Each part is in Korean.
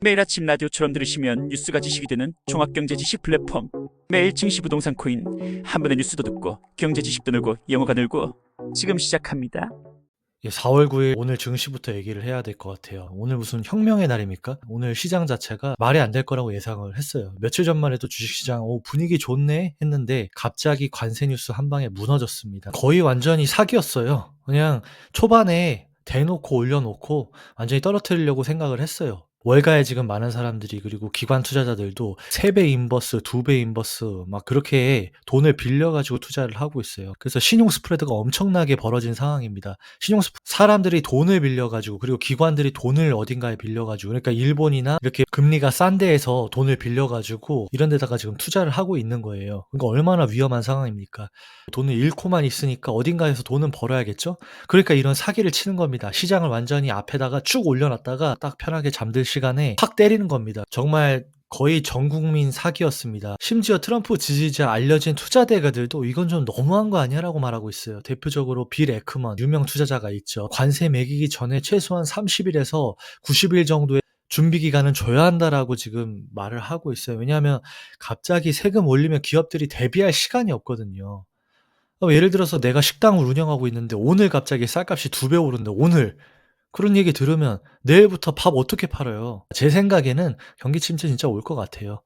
매일 아침 라디오처럼 들으시면 뉴스가 지식이 되는 종합경제 지식 플랫폼 매일 증시 부동산 코인 한 번에 뉴스도 듣고 경제 지식도 늘고 영어가 늘고 지금 시작합니다. 예, 4월 9일 오늘 증시부터 얘기를 해야 될 것 같아요. 오늘 무슨 혁명의 날입니까? 오늘 시장 자체가 말이 안 될 거라고 예상을 했어요. 며칠 전만 해도 주식시장 오, 분위기 좋네 했는데 갑자기 관세 뉴스 한 방에 무너졌습니다. 거의 완전히 사기였어요. 그냥 초반에 대놓고 올려놓고 완전히 떨어뜨리려고 생각을 했어요. 월가에 지금 많은 사람들이 그리고 기관 투자자들도 3배 인버스, 2배 인버스 막 그렇게 돈을 빌려 가지고 투자를 하고 있어요. 그래서 신용 스프레드가 엄청나게 벌어진 상황입니다. 신용 스프 사람들이 돈을 빌려 가지고 그리고 기관들이 돈을 어딘가에 빌려 가지고 그러니까 일본이나 이렇게 금리가 싼 데에서 돈을 빌려 가지고 이런 데다가 지금 투자를 하고 있는 거예요. 그러니까 얼마나 위험한 상황입니까? 돈을 잃고만 있으니까 어딘가에서 돈은 벌어야겠죠? 그러니까 이런 사기를 치는 겁니다. 시장을 완전히 앞에다가 쭉 올려 놨다가 딱 편하게 잠들 시간에 확 때리는 겁니다. 정말 거의 전 국민 사기였습니다. 심지어 트럼프 지지자 알려진 투자 대가들도 이건 좀 너무한 거 아니야 라고 말하고 있어요. 대표적으로 빌 에크먼 유명 투자자가 있죠. 관세 매기기 전에 최소한 30일에서 90일 정도의 준비 기간은 줘야 한다라고 지금 말을 하고 있어요. 왜냐하면 갑자기 세금 올리면 기업들이 대비할 시간이 없거든요. 어, 예를 들어서 내가 식당을 운영하고 있는데 오늘 갑자기 쌀값이 두 배 오른다. 오늘 그런 얘기 들으면 내일부터 밥 어떻게 팔아요? 제 생각에는 경기 침체 진짜 올 것 같아요.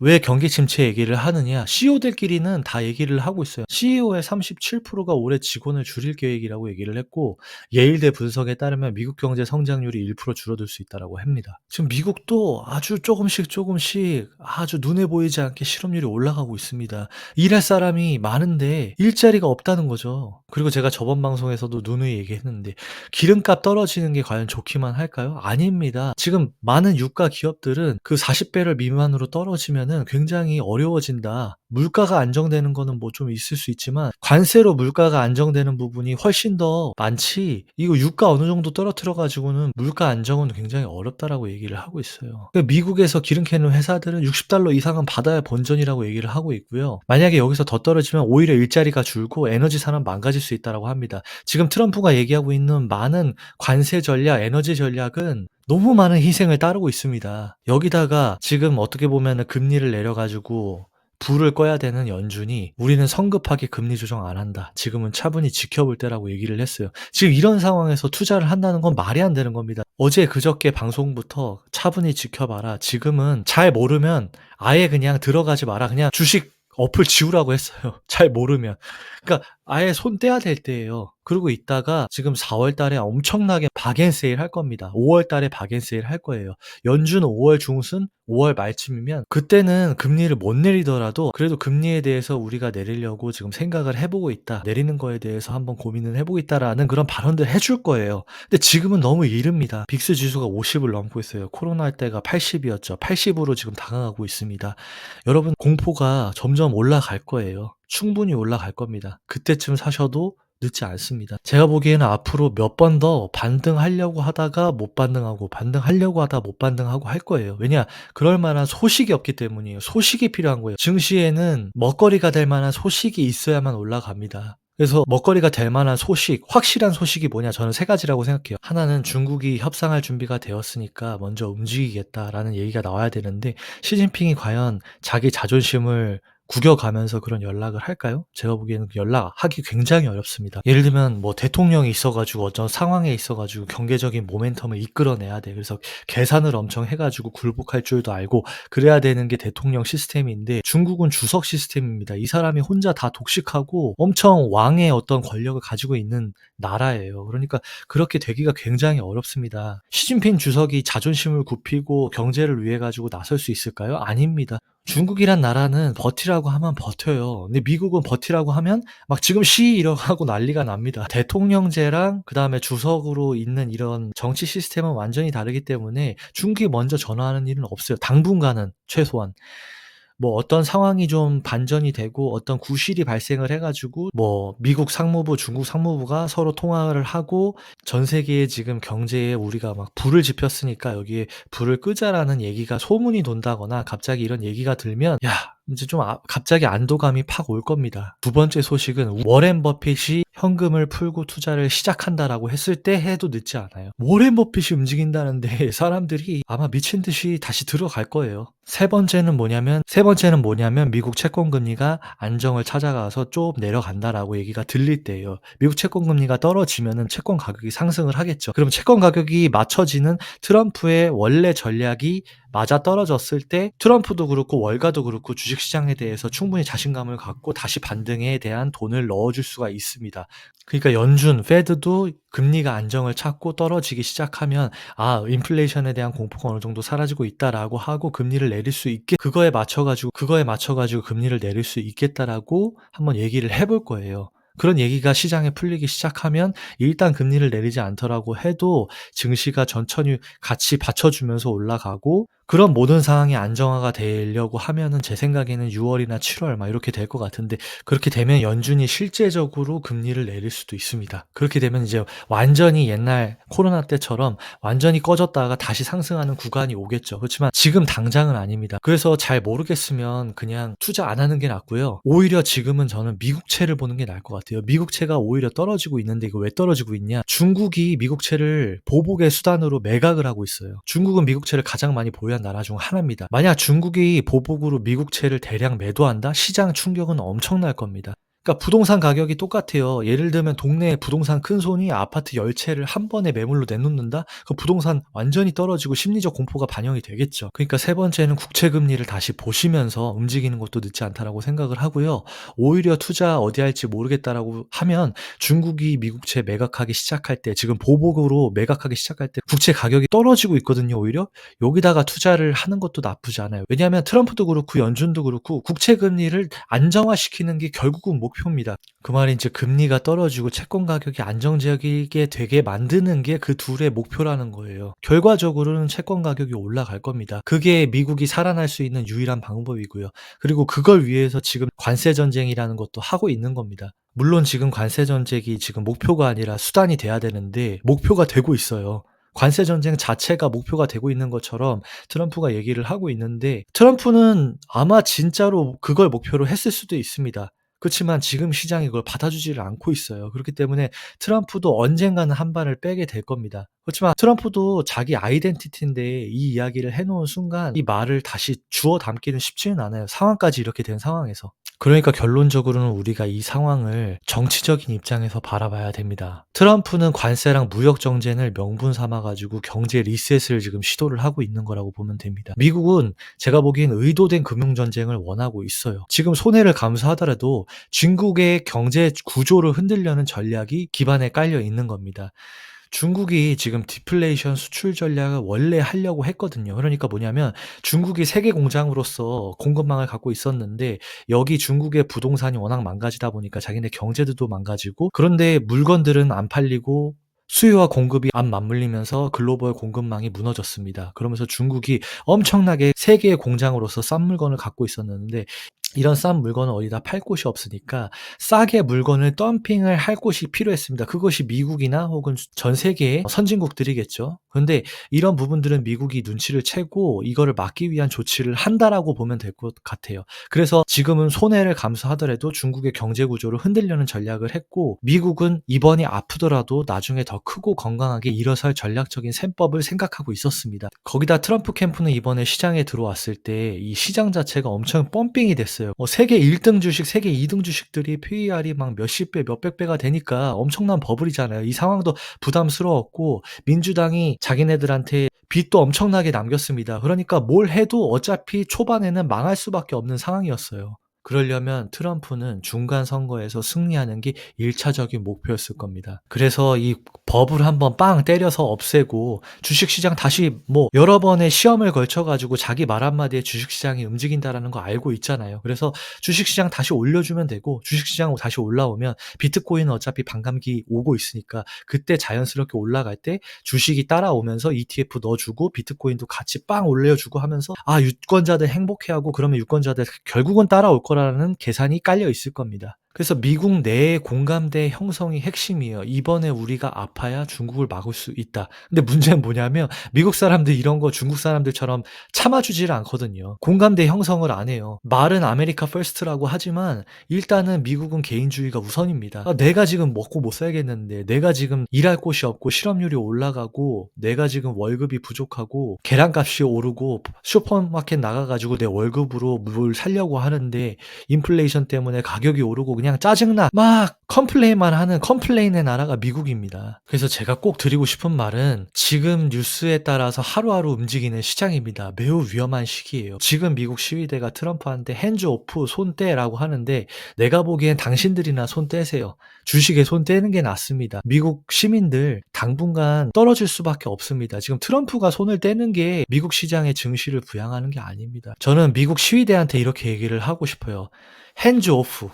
왜 경기 침체 얘기를 하느냐? CEO들끼리는 다 얘기를 하고 있어요. CEO의 37%가 올해 직원을 줄일 계획이라고 얘기를 했고 예일대 분석에 따르면 미국 경제 성장률이 1% 줄어들 수 있다라고 합니다. 지금 미국도 아주 조금씩 조금씩 아주 눈에 보이지 않게 실업률이 올라가고 있습니다. 일할 사람이 많은데 일자리가 없다는 거죠. 그리고 제가 저번 방송에서도 누누이 얘기했는데 기름값 떨어지는 게 과연 좋기만 할까요? 아닙니다. 지금 많은 유가 기업들은 그 40배럴 미만으로 떨어지면 은 굉장히 어려워진다. 물가가 안정되는 거는 뭐 좀 있을 수 있지만 관세로 물가가 안정되는 부분이 훨씬 더 많지. 이거 유가 어느 정도 떨어뜨려 가지고는 물가 안정은 굉장히 어렵다라고 얘기를 하고 있어요. 그러니까 미국에서 기름 캐는 회사들은 60달러 이상은 받아야 본전이라고 얘기를 하고 있고요. 만약에 여기서 더 떨어지면 오히려 일자리가 줄고 에너지 산업 망가질 수 있다라고 합니다. 지금 트럼프가 얘기하고 있는 많은 관세 전략, 에너지 전략은 너무 많은 희생을 따르고 있습니다. 여기다가 지금 어떻게 보면 금리를 내려가지고 불을 꺼야 되는 연준이 우리는 성급하게 금리 조정 안 한다. 지금은 차분히 지켜볼 때라고 얘기를 했어요. 지금 이런 상황에서 투자를 한다는 건 말이 안 되는 겁니다. 어제 그저께 방송부터 차분히 지켜봐라. 지금은 잘 모르면 아예 그냥 들어가지 마라. 그냥 주식 어플 지우라고 했어요. 잘 모르면. 그러니까 아예 손 떼야 될 때예요. 그러고 있다가 지금 4월 달에 엄청나게 박앤 세일 할 겁니다. 5월 달에 박앤 세일 할 거예요. 연준은 5월 중순, 5월 말쯤이면 그때는 금리를 못 내리더라도 그래도 금리에 대해서 우리가 내리려고 지금 생각을 해보고 있다. 내리는 거에 대해서 한번 고민을 해보고 있다라는 그런 발언들 해줄 거예요. 근데 지금은 너무 이릅니다. 빅스 지수가 50을 넘고 있어요. 코로나 할 때가 80이었죠. 80으로 지금 다가가고 있습니다. 여러분 공포가 점점 올라갈 거예요. 충분히 올라갈 겁니다. 그때쯤 사셔도 늦지 않습니다. 제가 보기에는 앞으로 몇 번 더 반등하려고 하다가 못 반등하고 반등하려고 하다 못 반등하고 할 거예요. 왜냐? 그럴 만한 소식이 없기 때문이에요. 소식이 필요한 거예요. 증시에는 먹거리가 될 만한 소식이 있어야만 올라갑니다. 그래서 먹거리가 될 만한 소식, 확실한 소식이 뭐냐? 저는 세 가지라고 생각해요. 하나는 중국이 협상할 준비가 되었으니까 먼저 움직이겠다라는 얘기가 나와야 되는데 시진핑이 과연 자기 자존심을 구겨가면서 그런 연락을 할까요? 제가 보기에는 그 연락하기 굉장히 어렵습니다. 예를 들면 뭐 대통령이 있어가지고 어떤 상황에 있어가지고 경제적인 모멘텀을 이끌어내야 돼. 그래서 계산을 엄청 해가지고 굴복할 줄도 알고 그래야 되는 게 대통령 시스템인데 중국은 주석 시스템입니다. 이 사람이 혼자 다 독식하고 엄청 왕의 어떤 권력을 가지고 있는 나라예요. 그러니까 그렇게 되기가 굉장히 어렵습니다. 시진핑 주석이 자존심을 굽히고 경제를 위해 가지고 나설 수 있을까요? 아닙니다. 중국이란 나라는 버티라고 하면 버텨요. 근데 미국은 버티라고 하면 막 지금 시 이러고 난리가 납니다. 대통령제랑 그 다음에 주석으로 있는 이런 정치 시스템은 완전히 다르기 때문에 중국이 먼저 전화하는 일은 없어요. 당분간은 최소한. 뭐 어떤 상황이 좀 반전이 되고 어떤 구실이 발생을 해가지고 뭐 미국 상무부, 중국 상무부가 서로 통화를 하고 전 세계에 지금 경제에 우리가 막 불을 지폈으니까 여기에 불을 끄자라는 얘기가 소문이 돈다거나 갑자기 이런 얘기가 들면 야 이제 좀 아- 갑자기 안도감이 팍 올 겁니다. 두 번째 소식은 워렌 버핏이 현금을 풀고 투자를 시작한다라고 했을 때 해도 늦지 않아요. 워렌 버핏이 움직인다는데 사람들이 아마 미친 듯이 다시 들어갈 거예요. 세 번째는 뭐냐면 세 번째는 뭐냐면 미국 채권 금리가 안정을 찾아가서 좀 내려간다라고 얘기가 들릴 때예요. 미국 채권 금리가 떨어지면은 채권 가격이 상승을 하겠죠. 그럼 채권 가격이 맞춰지는 트럼프의 원래 전략이 맞아 떨어졌을 때 트럼프도 그렇고 월가도 그렇고 주식 시장에 대해서 충분히 자신감을 갖고 다시 반등에 대한 돈을 넣어줄 수가 있습니다. 그러니까 연준, 페드도 금리가 안정을 찾고 떨어지기 시작하면 아 인플레이션에 대한 공포가 어느 정도 사라지고 있다라고 하고 금리를 내릴 수 있게 그거에 맞춰가지고 그거에 맞춰가지고 금리를 내릴 수 있겠다라고 한번 얘기를 해볼 거예요. 그런 얘기가 시장에 풀리기 시작하면 일단 금리를 내리지 않더라고 해도 증시가 천천히 같이 받쳐주면서 올라가고 그런 모든 상황이 안정화가 되려고 하면은 제 생각에는 6 월이나 7 월 막 이렇게 될 것 같은데 그렇게 되면 연준이 실제적으로 금리를 내릴 수도 있습니다. 그렇게 되면 이제 완전히 옛날 코로나 때처럼 완전히 꺼졌다가 다시 상승하는 구간이 오겠죠. 그렇지만 지금 당장은 아닙니다. 그래서 잘 모르겠으면 그냥 투자 안 하는 게 낫고요. 오히려 지금은 저는 미국채를 보는 게 나을 것 같아요. 미국채가 오히려 떨어지고 있는데 이거 왜 떨어지고 있냐? 중국이 미국채를 보복의 수단으로 매각을 하고 있어요. 중국은 미국채를 가장 많이 보유 한 나라 중 하나입니다. 만약 중국이 보복으로 미국채를 대량 매도한다? 시장 충격은 엄청날 겁니다. 그러니까 부동산 가격이 똑같아요. 예를 들면 동네에 부동산 큰 손이 아파트 10채를 한 번에 매물로 내놓는다? 그 부동산 완전히 떨어지고 심리적 공포가 반영이 되겠죠. 그러니까 세 번째는 국채 금리를 다시 보시면서 움직이는 것도 늦지 않다라고 생각을 하고요. 오히려 투자 어디 할지 모르겠다라고 하면 중국이 미국채 매각하기 시작할 때 지금 보복으로 매각하기 시작할 때 국채 가격이 떨어지고 있거든요. 오히려 여기다가 투자를 하는 것도 나쁘지 않아요. 왜냐하면 트럼프도 그렇고 연준도 그렇고 국채 금리를 안정화시키는 게 결국은 목 표입니다. 그 말이 이제 금리가 떨어지고 채권 가격이 안정적이게 되게 만드는 게 그 둘의 목표라는 거예요. 결과적으로는 채권 가격이 올라갈 겁니다. 그게 미국이 살아날 수 있는 유일한 방법이고요. 그리고 그걸 위해서 지금 관세 전쟁이라는 것도 하고 있는 겁니다. 물론 지금 관세 전쟁이 지금 목표가 아니라 수단이 돼야 되는데 목표가 되고 있어요. 관세 전쟁 자체가 목표가 되고 있는 것처럼 트럼프가 얘기를 하고 있는데 트럼프는 아마 진짜로 그걸 목표로 했을 수도 있습니다. 그렇지만 지금 시장이 그걸 받아주지를 않고 있어요. 그렇기 때문에 트럼프도 언젠가는 한 발을 빼게 될 겁니다. 그렇지만 트럼프도 자기 아이덴티티인데 이 이야기를 해놓은 순간 이 말을 다시 주워 담기는 쉽지는 않아요. 상황까지 이렇게 된 상황에서. 그러니까 결론적으로는 우리가 이 상황을 정치적인 입장에서 바라봐야 됩니다. 트럼프는 관세랑 무역 정쟁을 명분 삼아 가지고 경제 리셋을 지금 시도를 하고 있는 거라고 보면 됩니다. 미국은 제가 보기엔 의도된 금융 전쟁을 원하고 있어요. 지금 손해를 감수하더라도 중국의 경제 구조를 흔들려는 전략이 기반에 깔려 있는 겁니다. 중국이 지금 디플레이션 수출 전략을 원래 하려고 했거든요. 그러니까 뭐냐면 중국이 세계 공장으로서 공급망을 갖고 있었는데 여기 중국의 부동산이 워낙 망가지다 보니까 자기네 경제도 망가지고 그런데 물건들은 안 팔리고 수요와 공급이 안 맞물리면서 글로벌 공급망이 무너졌습니다. 그러면서 중국이 엄청나게 세계의 공장으로서 싼 물건을 갖고 있었는데 이런 싼 물건을 어디다 팔 곳이 없으니까 싸게 물건을 덤핑을 할 곳이 필요했습니다. 그것이 미국이나 혹은 전 세계의 선진국들이겠죠. 그런데 이런 부분들은 미국이 눈치를 채고 이거를 막기 위한 조치를 한다라고 보면 될 것 같아요. 그래서 지금은 손해를 감수하더라도 중국의 경제 구조를 흔들려는 전략을 했고 미국은 이번이 아프더라도 나중에 더 크고 건강하게 일어설 전략적인 셈법을 생각하고 있었습니다. 거기다 트럼프 캠프는 이번에 시장에 들어왔을 때 이 시장 자체가 엄청 펌핑이 됐어요. 어, 세계 1등 주식, 세계 2등 주식들이 PER이 막 몇십 배, 몇백 배가 되니까 엄청난 버블이잖아요. 이 상황도 부담스러웠고 민주당이 자기네들한테 빚도 엄청나게 남겼습니다. 그러니까 뭘 해도 어차피 초반에는 망할 수밖에 없는 상황이었어요. 그러려면 트럼프는 중간 선거에서 승리하는 게 1차적인 목표였을 겁니다. 그래서 이 법을 한번 빵 때려서 없애고 주식시장 다시 뭐 여러 번의 시험을 걸쳐가지고 자기 말 한마디에 주식시장이 움직인다라는 거 알고 있잖아요. 그래서 주식시장 다시 올려주면 되고 주식시장 다시 올라오면 비트코인은 어차피 반감기 오고 있으니까 그때 자연스럽게 올라갈 때 주식이 따라오면서 ETF 넣어주고 비트코인도 같이 빵 올려주고 하면서 아 유권자들 행복해하고 그러면 유권자들 결국은 따라올 거 라는 계산이 깔려 있을 겁니다. 그래서 미국 내의 공감대 형성이 핵심이에요. 이번에 우리가 아파야 중국을 막을 수 있다. 근데 문제는 뭐냐면 미국 사람들 이런 거 중국 사람들처럼 참아주지를 않거든요. 공감대 형성을 안 해요. 말은 아메리카 퍼스트라고 하지만 일단은 미국은 개인주의가 우선입니다. 아, 내가 지금 먹고 못 살겠는데 내가 지금 일할 곳이 없고 실업률이 올라가고 내가 지금 월급이 부족하고 계란값이 오르고 슈퍼마켓 나가가지고 내 월급으로 뭘 살려고 하는데 인플레이션 때문에 가격이 오르고 그냥 짜증나 막 컴플레인만 하는 컴플레인의 나라가 미국입니다. 그래서 제가 꼭 드리고 싶은 말은 지금 뉴스에 따라서 하루하루 움직이는 시장입니다. 매우 위험한 시기예요. 지금 미국 시위대가 트럼프한테 핸즈 오프 손 떼라고 하는데 내가 보기엔 당신들이나 손 떼세요. 주식에 손 떼는 게 낫습니다. 미국 시민들 당분간 떨어질 수밖에 없습니다. 지금 트럼프가 손을 떼는 게 미국 시장의 증시를 부양하는 게 아닙니다. 저는 미국 시위대한테 이렇게 얘기를 하고 싶어요. 핸즈 오프.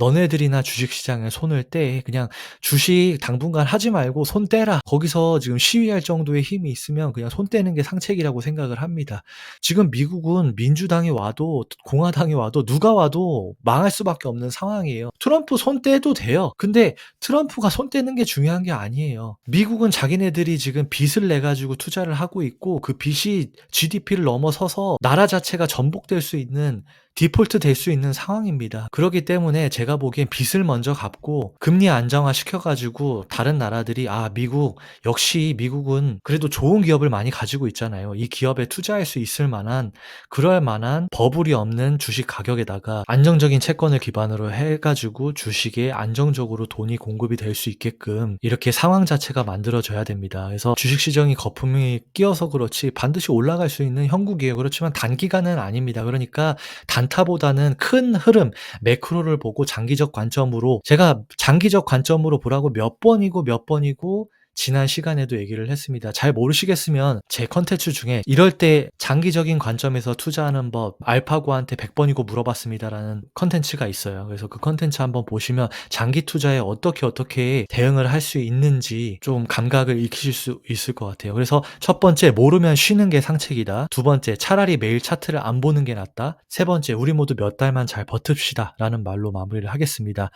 너네들이나 주식시장에 손을 떼. 그냥 주식 당분간 하지 말고 손 떼라. 거기서 지금 시위할 정도의 힘이 있으면 그냥 손 떼는 게 상책이라고 생각을 합니다. 지금 미국은 민주당이 와도 공화당이 와도 누가 와도 망할 수밖에 없는 상황이에요. 트럼프 손 떼도 돼요. 근데 트럼프가 손 떼는 게 중요한 게 아니에요. 미국은 자기네들이 지금 빚을 내 가지고 투자를 하고 있고 그 빚이 GDP를 넘어서서 나라 자체가 전복될 수 있는 디폴트 될 수 있는 상황입니다. 그렇기 때문에 제가 보기엔 빚을 먼저 갚고 금리 안정화 시켜가지고 다른 나라들이 아 미국 역시 미국은 그래도 좋은 기업을 많이 가지고 있잖아요. 이 기업에 투자할 수 있을 만한 그럴 만한 버블이 없는 주식 가격에다가 안정적인 채권을 기반으로 해가지고 주식에 안정적으로 돈이 공급이 될 수 있게끔 이렇게 상황 자체가 만들어져야 됩니다. 그래서 주식 시장이 거품이 끼어서 그렇지 반드시 올라갈 수 있는 형국이에요. 그렇지만 단기간은 아닙니다. 그러니까 단 타보다는 큰 흐름, 매크로를 보고 장기적 관점으로 제가 장기적 관점으로 보라고 몇 번이고 몇 번이고 지난 시간에도 얘기를 했습니다. 잘 모르시겠으면 제 컨텐츠 중에 이럴 때 장기적인 관점에서 투자하는 법 알파고한테 100번이고 물어봤습니다라는 컨텐츠가 있어요. 그래서 그 컨텐츠 한번 보시면 장기 투자에 어떻게 어떻게 대응을 할 수 있는지 좀 감각을 익히실 수 있을 것 같아요. 그래서 첫 번째 모르면 쉬는 게 상책이다. 두 번째 차라리 매일 차트를 안 보는 게 낫다. 세 번째 우리 모두 몇 달만 잘 버팁시다 라는 말로 마무리를 하겠습니다.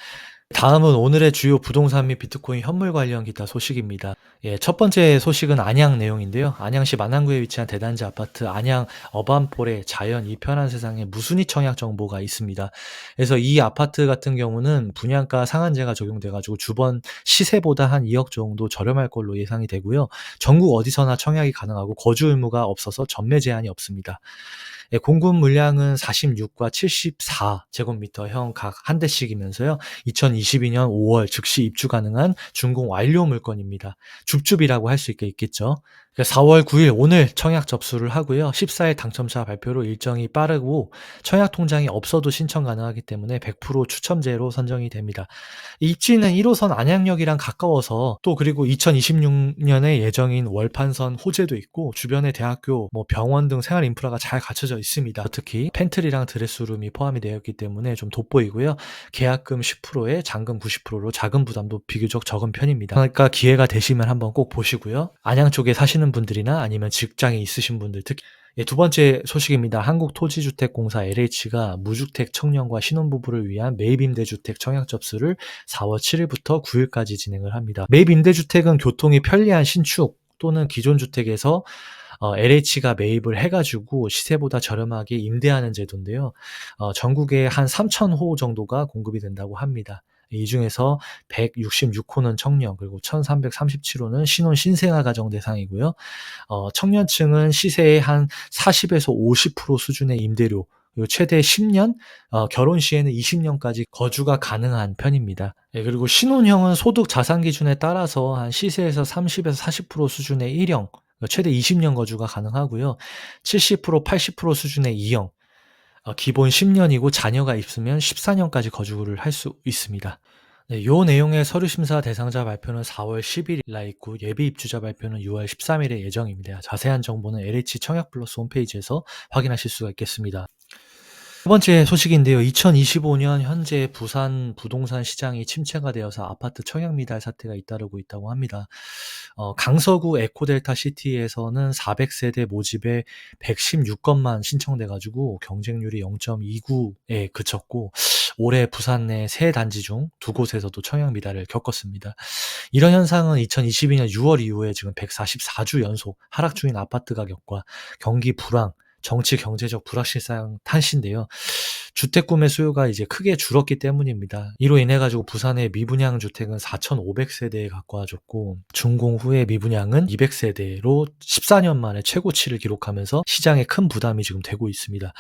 다음은 오늘의 주요 부동산 및 비트코인 현물 관련 기타 소식입니다. 예, 첫 번째 소식은 안양 내용인데요. 안양시 만안구에 위치한 대단지 아파트 안양 어반폴의 자연 이 편한 세상에 무순위 청약 정보가 있습니다. 그래서 이 아파트 같은 경우는 분양가 상한제가 적용돼가지고 주번 시세보다 한 2억 정도 저렴할 걸로 예상이 되고요. 전국 어디서나 청약이 가능하고 거주 의무가 없어서 전매 제한이 없습니다. 예, 공급 물량은 46과 74 제곱미터형 각 한 대씩이면서요. 2022년 5월 즉시 입주 가능한 준공 완료 물건입니다. 줍줍이라고 할 수 있겠죠. 4월 9일 오늘 청약 접수를 하고요. 14일 당첨자 발표로 일정이 빠르고 청약 통장이 없어도 신청 가능하기 때문에 100% 추첨제로 선정이 됩니다. 입지는 1호선 안양역이랑 가까워서 또 그리고 2026년에 예정인 월판선 호재도 있고 주변에 대학교, 뭐 병원 등 생활 인프라가 잘 갖춰져 있습니다. 특히 팬트리랑 드레스룸이 포함이 되어 있기 때문에 좀 돋보이고요. 계약금 10%에 잔금 90%로 자금 부담도 비교적 적은 편입니다. 그러니까 기회가 되시면 한번 꼭 보시고요. 안양 쪽에 사시는 분들이나 아니면 직장에 있으신 분들 특히 예, 두 번째 소식입니다. 한국토지주택공사 LH가 무주택 청년과 신혼부부를 위한 매입임대주택 청약 접수를 4월 7일부터 9일까지 진행을 합니다. 매입임대주택은 교통이 편리한 신축 또는 기존 주택에서 어, LH가 매입을 해가지고 시세보다 저렴하게 임대하는 제도인데요. 어, 전국에 한 3,000호 정도가 공급이 된다고 합니다. 이 중에서 166호는 청년, 그리고 1337호는 신혼 신생아 가정 대상이고요. 어, 청년층은 시세의 한 40에서 50% 수준의 임대료, 그리고 최대 10년, 어, 결혼 시에는 20년까지 거주가 가능한 편입니다. 예, 그리고 신혼형은 소득 자산 기준에 따라서 한 시세에서 30에서 40% 수준의 1형, 최대 20년 거주가 가능하고요. 70%, 80% 수준의 2형, 어, 기본 10년이고 자녀가 있으면 14년까지 거주를 할 수 있습니다. 네, 요 내용의 서류 심사 대상자 발표는 4월 10일 나 있고 예비 입주자 발표는 6월 13일에 예정입니다. 자세한 정보는 LH 청약 플러스 홈페이지에서 확인하실 수가 있겠습니다. 두 번째 소식인데요. 2025년 현재 부산 부동산 시장이 침체가 되어서 아파트 청약 미달 사태가 잇따르고 있다고 합니다. 어, 강서구 에코델타 시티에서는 400세대 모집에 116건만 신청돼가지고 경쟁률이 0.29에 그쳤고 올해 부산 내 세 단지 중 두 곳에서도 청약 미달을 겪었습니다. 이런 현상은 2022년 6월 이후에 지금 144주 연속 하락 중인 아파트 가격과 경기 불황, 정치 경제적 불확실성 탓인데요. 주택 구매 수요가 이제 크게 줄었기 때문입니다. 이로 인해 가지고 부산의 미분양 주택은 4,500세대에 가까워졌고 준공 후에 미분양은 200세대로 14년 만에 최고치를 기록하면서 시장에 큰 부담이 지금 되고 있습니다.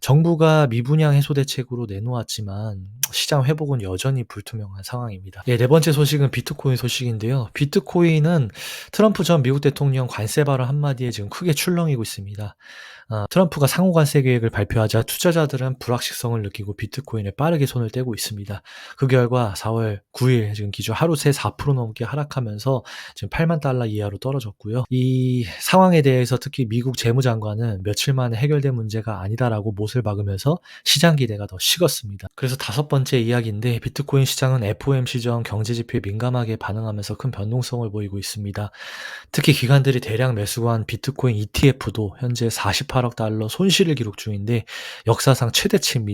정부가 미분양 해소 대책으로 내놓았지만 시장 회복은 여전히 불투명한 상황입니다. 예, 네 번째 소식은 비트코인 소식인데요. 비트코인은 트럼프 전 미국 대통령 관세 발언 한마디에 지금 크게 출렁이고 있습니다. 어, 트럼프가 상호 관세 계획을 발표하자 투자자들은 불확실 성을 느끼고 비트코인에 빠르게 손을 떼고 있습니다. 그 결과 4월 9일 지금 기준 하루 새 4% 넘게 하락하면서 지금 8만 달러 이하로 떨어졌고요. 이 상황에 대해서 특히 미국 재무장관은 며칠 만에 해결된 문제가 아니다라고 못을 박으면서 시장 기대가 더 식었습니다. 그래서 다섯 번째 이야기인데 비트코인 시장은 FOMC 전 경제 지표에 민감하게 반응하면서 큰 변동성을 보이고 있습니다. 특히 기관들이 대량 매수한 비트코인 ETF도 현재 48억 달러 손실을 기록 중인데 역사상 최대치입니다.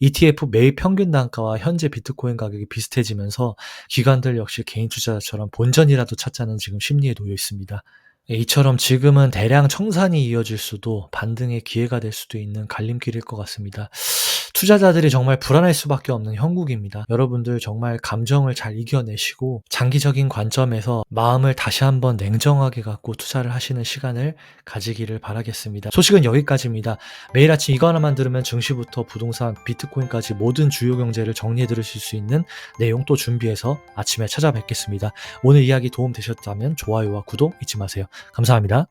ETF 매입 평균 단가와 현재 비트코인 가격이 비슷해지면서 기관들 역시 개인 투자자처럼 본전이라도 찾자는 지금 심리에 놓여 있습니다. 예, 이처럼 지금은 대량 청산이 이어질 수도 반등의 기회가 될 수도 있는 갈림길일 것 같습니다. 투자자들이 정말 불안할 수밖에 없는 형국입니다. 여러분들 정말 감정을 잘 이겨내시고 장기적인 관점에서 마음을 다시 한번 냉정하게 갖고 투자를 하시는 시간을 가지기를 바라겠습니다. 소식은 여기까지입니다. 매일 아침 이거 하나만 들으면 증시부터 부동산, 비트코인까지 모든 주요 경제를 정리해 들으실 수 있는 내용 또 준비해서 아침에 찾아뵙겠습니다. 오늘 이야기 도움 되셨다면 좋아요와 구독 잊지 마세요. 감사합니다.